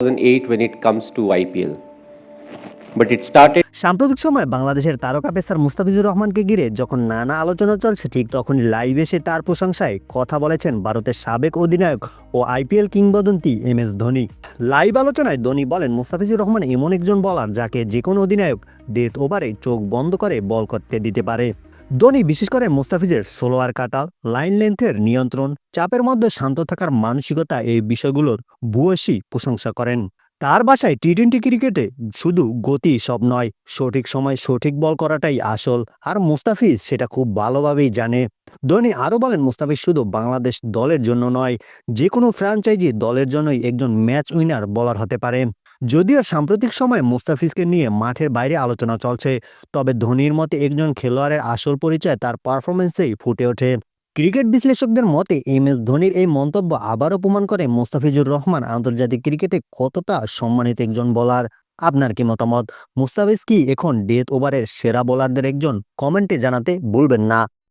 2008 when it comes to IPL. But it started সাম্প্রতিক সময়ে বাংলাদেশের তারকা পেসার মুস্তাফিজুর রহমানকে ঘিরে যখন নানা আলোচনা চলছে, ঠিক তখন লাইভ এসে তার প্রশংসায় কথা বলেছেন ভারতের সাবেক অধিনায়ক ও আইপিএল কিংবদন্তি এম এস ধোনি লাইভ আলোচনায় ধোনি বলেন, মুস্তাফিজুর রহমান এমন একজন বলার যাকে যে কোনো অধিনায়ক ডেথ ওভারে চোখ বন্ধ করে বল করতে দিতে পারে ধোনি, বিশেষ করে মুস্তাফিজের সোলোয়ার কাটাল লাইন লেন্থের নিয়ন্ত্রণ, চাপের মধ্যে শান্ত থাকার মানসিকতা এই বিষয়গুলোর ভূয়সী প্রশংসা করেন। তার বাসায় টি টোয়েন্টি ক্রিকেটে শুধু গতি সব নয়, সঠিক সময় সঠিক বল করাটাই আসল, আর মুস্তাফিজ সেটা খুব ভালোভাবেই জানে। ধোনি আরও বলেন, মুস্তাফিজ শুধু বাংলাদেশ দলের জন্য নয় যে কোনো ফ্র্যাঞ্চাইজি দলের জন্যই একজন ম্যাচ উইনার বলার হতে পারে। যদিও সাম্প্রতিক সময়ে মুস্তাফিজকে নিয়ে মাঠের বাইরে আলোচনা চলছে, তবে ধোনির মতে একজন খেলোয়াড়ের আসল পরিচয় তার পারফরমেন্সেই ফুটে ওঠে। ক্রিকেট বিশ্লেষকদের মতে এম এস ধোনির এই মন্তব্য আবারও প্রমাণ করে মুস্তাফিজুর রহমান আন্তর্জাতিক ক্রিকেটে কতটা সম্মানিত একজন বোলার। আপনার কি মতামত? মুস্তাফিজ কি এখন ডেথ ওভারের সেরা বোলারদের একজন? কমেন্টে জানাতে ভুলবেন না।